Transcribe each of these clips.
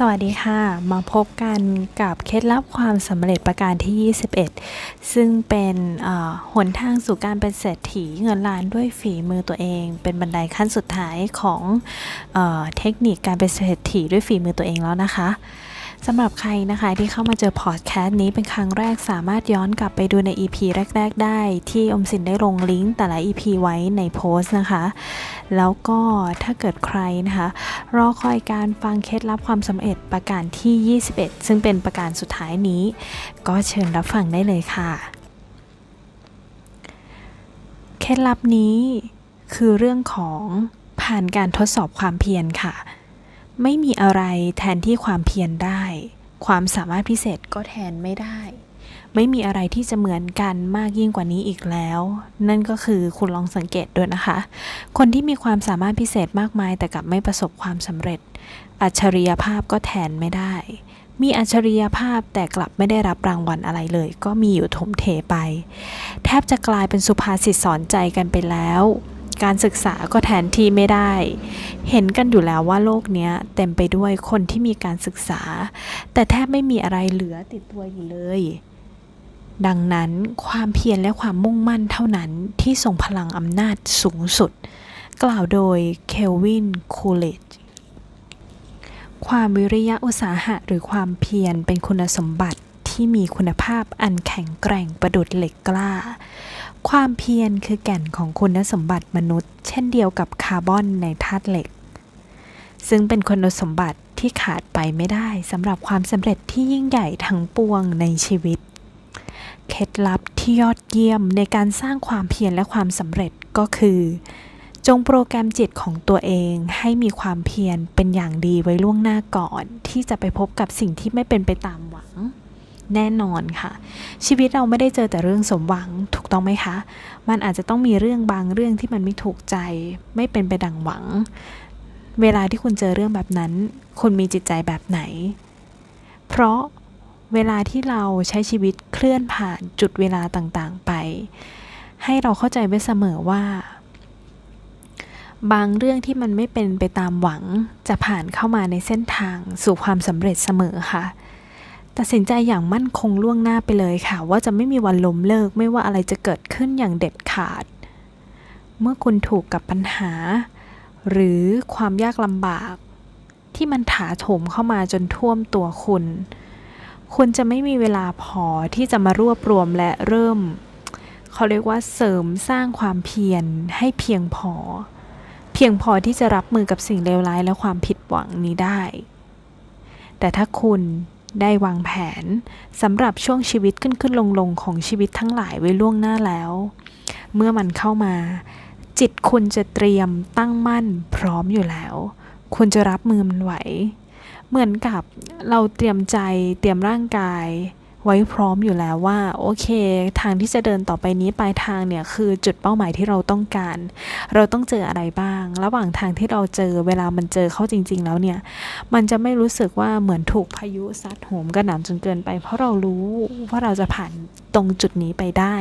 สวัสดีค่ะ มาพบกันกับเคล็ดลับความสำเร็จประการที่ 21 ซึ่งเป็นหนทางสู่การเป็นเศรษฐีเงินล้านด้วยฝีมือตัวเอง เป็นบันไดขั้นสุดท้ายของเออเทคนิคการเป็นเศรษฐีด้วยฝีมือตัวเองแล้วนะคะ สำหรับใครนะคะที่เข้ามาเจอพอดแคสต์นี้เป็นครั้งแรกสามารถย้อนกลับไปดูใน EP แรก ๆ ได้ ที่อมสินได้ลงลิงก์แต่ละ EP ไว้ในโพสต์นะคะ แล้วก็ถ้าเกิดใครนะคะ รอคอยการฟังเคล็ดลับความสำเร็จประการที่ 21 ซึ่งเป็นประการสุดท้ายนี้ ก็เชิญรับฟังได้เลยค่ะ เคล็ดลับนี้คือเรื่องของผ่านการทดสอบความเพียรค่ะ ไม่มีอะไรแทนที่ความเพียรได้ ความสามารถพิเศษก็แทนไม่ได้ ไม่มีอะไรที่จะเหมือนกันมากยิ่งกว่านี้อีกแล้ว นั่นก็คือคุณลองสังเกตด้วยนะคะ คนที่มีความสามารถพิเศษมากมายแต่กลับไม่ประสบความสำเร็จ อัจฉริยภาพก็แทนไม่ได้ มีอัจฉริยภาพแต่กลับไม่ได้รับรางวัลอะไรเลย ก็มีอยู่ถมเทไป แทบจะกลายเป็นสุภาษิตสอนใจกันไปแล้ว การศึกษาก็แทนที่ไม่ได้ เห็นกันอยู่แล้วว่าโลกนี้เต็มไปด้วยคนที่มีการศึกษา แต่แทบไม่มีอะไรเหลือติดตัวอยู่เลย ดังนั้นความเพียรและความมุ่งมั่นเท่านั้นที่ส่งพลังอำนาจสูงสุด กล่าวโดยเคลวินคูลิจความวิริยะอุตสาหะหรือความเพียรเป็นคุณสมบัติที่มีคุณภาพอันแข็งแกร่งประดุดเหล็กกล้า ความเพียรคือแก่นของคุณสมบัติมนุษย์ เช่นเดียวกับคาร์บอนในธาตุเหล็ก ซึ่งเป็นคุณสมบัติที่ขาดไปไม่ได้สำหรับความสำเร็จที่ยิ่งใหญ่ทั้งปวงในชีวิต เคล็ดลับที่ยอดเยี่ยมในการสร้างความเพียรและความสำเร็จก็คือ จงโปรแกรมจิตของตัวเองให้มีความเพียรเป็นอย่างดีไว้ล่วงหน้าก่อน ที่จะไปพบกับสิ่งที่ไม่เป็นไปตามหวัง แน่นอนค่ะ ชีวิตเราไม่ได้เจอแต่เรื่องสมหวังถูกต้องไหมคะ มันอาจจะต้องมีเรื่องบางเรื่องที่มันไม่ถูกใจ ไม่เป็นไปดังหวัง เวลาที่คุณเจอเรื่องแบบนั้น คุณมีจิตใจแบบไหน เพราะเวลาที่เราใช้ชีวิตเคลื่อนผ่านจุดเวลาต่างๆไป ให้เราเข้าใจไว้เสมอว่า บางเรื่องที่มันไม่เป็นไปตามหวังจะผ่านเข้ามาในเส้นทางสู่ความสำเร็จเสมอค่ะ ตัดสินใจอย่างมั่นคงล่วงหน้าไปเลยค่ะ ว่าจะไม่มีวันล้มเลิกไม่ว่าอะไรจะเกิดขึ้นอย่างเด็ดขาด เมื่อคุณถูกกับปัญหา หรือความยากลำบาก ที่มันถาโถมเข้ามาจนท่วมตัวคุณ คุณจะไม่มีเวลาพอที่จะมารวบรวมและเริ่ม เขาเรียกว่าเสริมสร้างความเพียรให้เพียงพอ เพียงพอที่จะรับมือกับสิ่งเลวร้ายและความผิดหวังนี้ได้ แต่ถ้าคุณ ได้วางแผนสำหรับช่วงชีวิตขึ้นขึ้นลงลงของชีวิตทั้งหลายไว้ล่วงหน้าแล้ว เมื่อมันเข้ามา จิตคุณจะเตรียมตั้งมั่นพร้อมอยู่แล้ว คุณจะรับมือมันไหว เหมือนกับเราเตรียมใจเตรียมร่างกาย ไว้พร้อมอยู่แล้วว่าโอเค ทางที่จะเดินต่อไปนี้ปลายทางเนี่ยคือจุดเป้าหมายที่เราต้องการ เราต้องเจออะไรบ้าง ระหว่างทางที่เราเจอเวลามันเจอเข้าจริง ๆ แล้วเนี่ย มันจะไม่รู้สึกว่าเหมือนถูกพายุซัดโหมกระหน่ำจนเกินไป เพราะเรารู้ว่าเราจะผ่านตรงจุดนี้ไปได้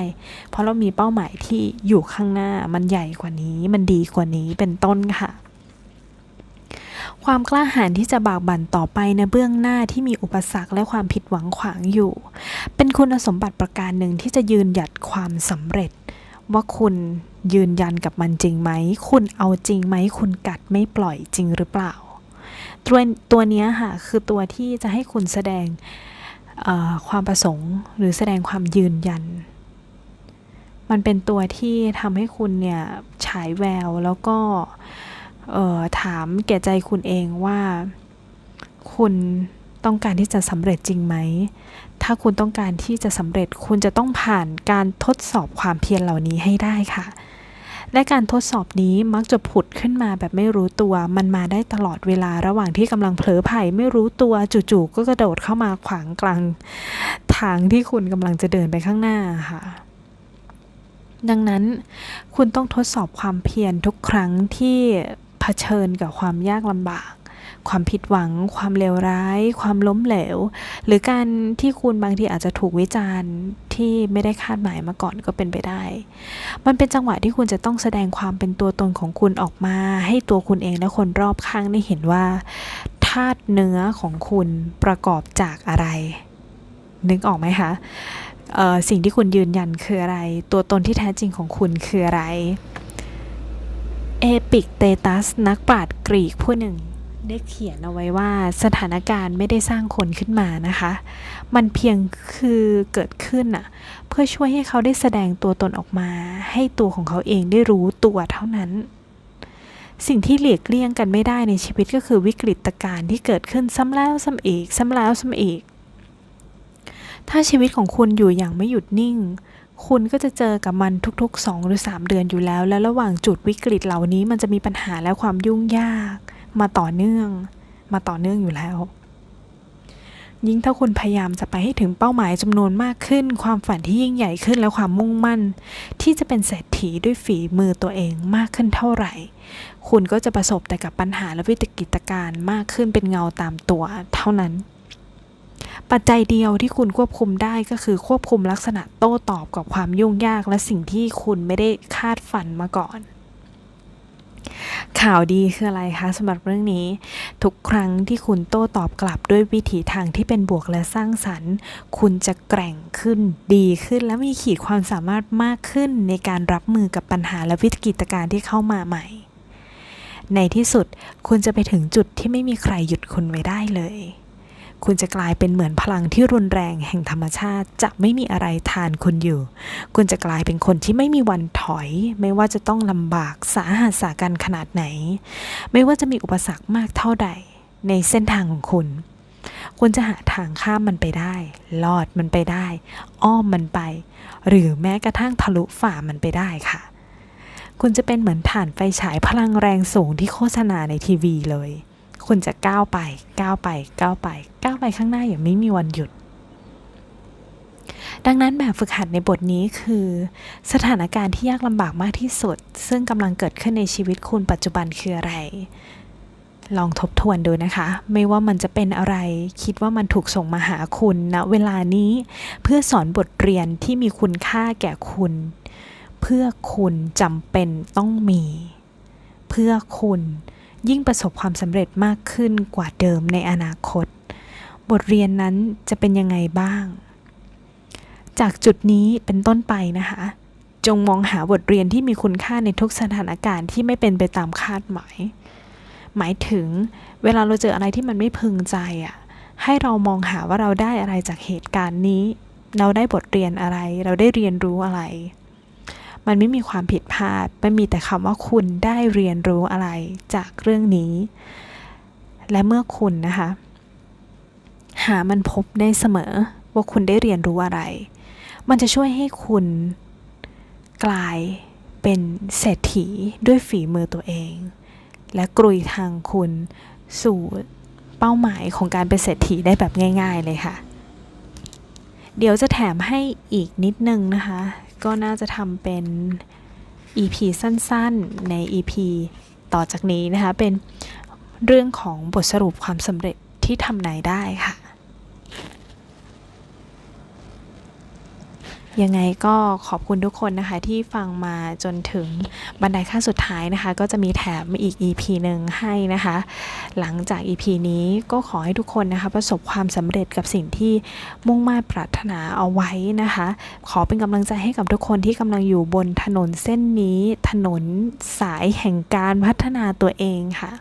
เพราะเรามีเป้าหมายที่อยู่ข้างหน้ามันใหญ่กว่านี้ มันดีกว่านี้เป็นต้นค่ะ ความกล้าหาญที่จะบากบั่นต่อไปในเบื้องหน้าที่มีอุปสรรคและความผิดหวังขวางอยู่ เป็นคุณสมบัติประการหนึ่งที่จะยืนหยัดความสำเร็จ ว่าคุณยืนยันกับมันจริงไหม คุณเอาจริงไหม คุณกัดไม่ปล่อยจริงหรือเปล่า ตัวตัวนี้ค่ะคือตัวที่จะให้คุณแสดงความประสงค์หรือแสดงความยืนยัน มันเป็นตัวที่ทำให้คุณเนี่ยฉายแววแล้วก็ ถามแก่ใจคุณเองว่า คุณต้องการที่จะสำเร็จจริงไหม ถ้าคุณต้องการที่จะสำเร็จคุณจะต้องผ่านการทดสอบความเพียรเหล่านี้ให้ได้ค่ะ และการทดสอบนี้มักจะผุดขึ้นมาแบบไม่รู้ตัว มันมาได้ตลอดเวลาระหว่างที่กำลังเผลอไผ่ไม่รู้ตัวจู่ๆก็กระโดดเข้ามาขวางกลางทางที่คุณกำลังจะเดินไปข้างหน้าค่ะดังนั้นคุณต้องทดสอบความเพียรทุกครั้งที่ ชิญกับความยากลำบาก ความผิดหวัง ความเลวร้าย ความล้มเหลว หรือการที่คุณบางทีอาจจะถูกวิจารณ์ที่ไม่ได้คาดหมายมาก่อนก็เป็นไปได้ มันเป็นจังหวะที่คุณจะต้องแสดงความเป็นตัวตนของคุณออกมา ให้ตัวคุณเองและคนรอบข้างได้เห็นว่าธาตุเนื้อของคุณประกอบจากอะไร นึกออกไหมคะสิ่งที่คุณยืนยันคืออะไร ตัวตนที่แท้จริงของคุณคืออะไร ปิกเตตัสนักปราชญ์กรีกผู้หนึ่ง ได้เขียนเอาไว้ว่าสถานการณ์ไม่ได้สร้างคนขึ้นมานะคะ มันเพียงคือเกิดขึ้นอะเพื่อช่วยให้เขาได้แสดงตัวตนออกมา ให้ตัวของเขาเองได้รู้ตัวเท่านั้น สิ่งที่หลีกเลี่ยงกันไม่ได้ในชีวิตก็คือวิกฤตการณ์ที่เกิดขึ้นซ้ำแล้วซ้ำอีกซ้ำแล้วซ้ำอีกถ้าชีวิตของคุณอยู่อย่างไม่หยุดนิ่ง คุณก็จะเจอกับมันทุกๆ 2 หรือ 3 เดือนอยู่แล้ว และระหว่างจุดวิกฤตเหล่านี้มันจะมีปัญหาและความยุ่งยาก มาต่อเนื่อง มาต่อเนื่องอยู่แล้ว ยิ่งถ้าคุณพยายามจะไปให้ถึงเป้าหมายจำนวนมากขึ้น ความฝันที่ยิ่งใหญ่ขึ้นและความมุ่งมั่น ที่จะเป็นเศรษฐีด้วยฝีมือตัวเองมากขึ้นเท่าไหร่ คุณก็จะประสบแต่กับปัญหาและวิกฤตการณ์มากขึ้นเป็นเงาตามตัวเท่านั้น ปัจจัยเดียวที่คุณควบคุมได้ก็คือควบคุมลักษณะโต้ตอบกับความยุ่งยากและสิ่งที่คุณไม่ได้คาดฝันมาก่อน ข่าวดีคืออะไรคะสำหรับเรื่องนี้ ทุกครั้งที่คุณโต้ตอบกลับด้วยวิถีทางที่เป็นบวกและสร้างสรรค์ คุณจะแกร่งขึ้นดีขึ้น และมีขีดความสามารถมากขึ้นในการรับมือกับปัญหาและวิกฤตการณ์ที่เข้ามาใหม่ ในที่สุดคุณจะไปถึงจุดที่ไม่มีใครหยุดคุณไว้ได้เลย คุณจะกลายเป็นเหมือนพลังที่รุนแรงแห่งธรรมชาติ จะไม่มีอะไรทานคุณอยู่ คุณจะกลายเป็นคนที่ไม่มีวันถอย ไม่ว่าจะต้องลำบากสาหัสสากันขนาดไหน ไม่ว่าจะมีอุปสรรคมากเท่าใด ในเส้นทางของคุณ คุณจะหาทางข้ามมันไปได้ ลอดมันไปได้ อ้อมมันไป หรือแม้กระทั่งทะลุฝ่ามันไปได้ค่ะ คุณจะเป็นเหมือนฐานไฟฉายพลังแรงสูงที่โฆษณาในทีวีเลย คุณจะก้าวไปก้าวไปก้าวไปก้าวไปข้างหน้าอย่างไม่มีวันหยุด ดังนั้นแบบฝึกหัดในบทนี้คือ สถานการณ์ที่ยากลำบากมากที่สุด ซึ่งกำลังเกิดขึ้นในชีวิตคุณปัจจุบันคืออะไร ลองทบทวนดูนะคะ ไม่ว่ามันจะเป็นอะไร คิดว่ามันถูกส่งมาหาคุณณเวลานี้ เพื่อสอนบทเรียนที่มีคุณค่าแก่คุณ เพื่อคุณจำเป็นต้องมี เพื่อคุณ ยิ่งประสบความสำเร็จมากขึ้นกว่าเดิมในอนาคต บทเรียนนั้นจะเป็นยังไงบ้าง จากจุดนี้เป็นต้นไปนะคะ จงมองหาบทเรียนที่มีคุณค่าในทุกสถานการณ์ที่ไม่เป็นไปตามคาดหมาย หมายถึงเวลาเราเจออะไรที่มันไม่พึงใจอะ่ะ ให้เรามองหาว่าเราได้อะไรจากเหตุการณ์นี้ เราได้บทเรียนอะไร เราได้เรียนรู้อะไร มันไม่มีความผิดพลาด มันมีแต่คำว่าคุณได้เรียนรู้อะไรจากเรื่องนี้ และเมื่อคุณนะคะ หามันพบได้เสมอว่าคุณได้เรียนรู้อะไร มันจะช่วยให้คุณกลายเป็นเศรษฐีด้วยฝีมือตัวเอง และกรุยทางคุณสู่เป้าหมายของการเป็นเศรษฐีได้แบบง่าย ๆ เลยค่ะ เดี๋ยวจะแถมให้อีกนิดนึงนะคะ ก็น่าจะทำเป็น EP สั้นๆ ใน EP ต่อจากนี้นะคะ เป็นเรื่องของบทสรุปความสำเร็จที่ทำนายได้ค่ะ ยังไงก็ขอบคุณทุกคนนะคะที่ฟังมาจนถึงบันไดขั้นสุดท้ายนะคะ ก็จะมีแถมอีก EP หนึ่งให้นะคะ หลังจาก EP นี้ก็ขอให้ทุกคนนะคะประสบความสำเร็จกับสิ่งที่มุ่งมา่ปรารถนาเอาไว้นะคะ ขอเป็นกำลังใจให้กับทุกคนที่กำลังอยู่บนถนนเส้นนี้ถนนสายแห่งการพัฒนาตัวเองค่ะ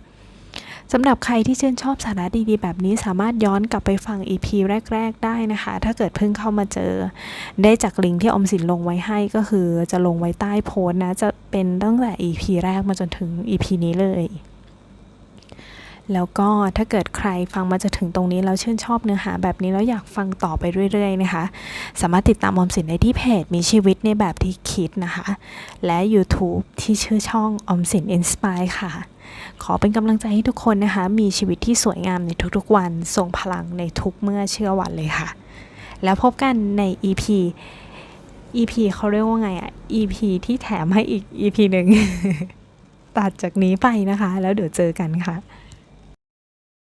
สำหรับใครที่ชื่นชอบสาระดีๆ แบบนี้สามารถย้อนกลับไปฟัง EP แรก ๆ ได้นะคะ ถ้าเกิดเพิ่งเข้ามาเจอ ได้จากลิงก์ที่อมสินลงไว้ให้ก็คือจะลงไว้ใต้โพสต์นะ จะเป็นตั้งแต่ EP แรกมาจนถึง EP นี้เลย แล้วก็ถ้าเกิดใครฟังมาจะถึงตรงนี้แล้วชื่นชอบเนื้อหาแบบนี้แล้วอยากฟังต่อไปเรื่อยๆนะคะ สามารถติดตามอมสินได้ที่เพจมีชีวิตในแบบที่คิดนะคะ และ YouTube ที่ชื่อช่องอมสิน Inspire ค่ะ ขอเป็นกำลังใจให้ทุกคนนะคะ มีชีวิตที่สวยงามในทุกๆวันส่งพลังในทุกเมื่อเชื่อวันเลยค่ะ แล้วพบกันใน EP EP เขาเรียกว่าไงอะ EP ที่แถมให้อีก EP หนึ่งตัดจากนี้ไปนะคะ แล้วเดี๋ยวเจอกันค่ะ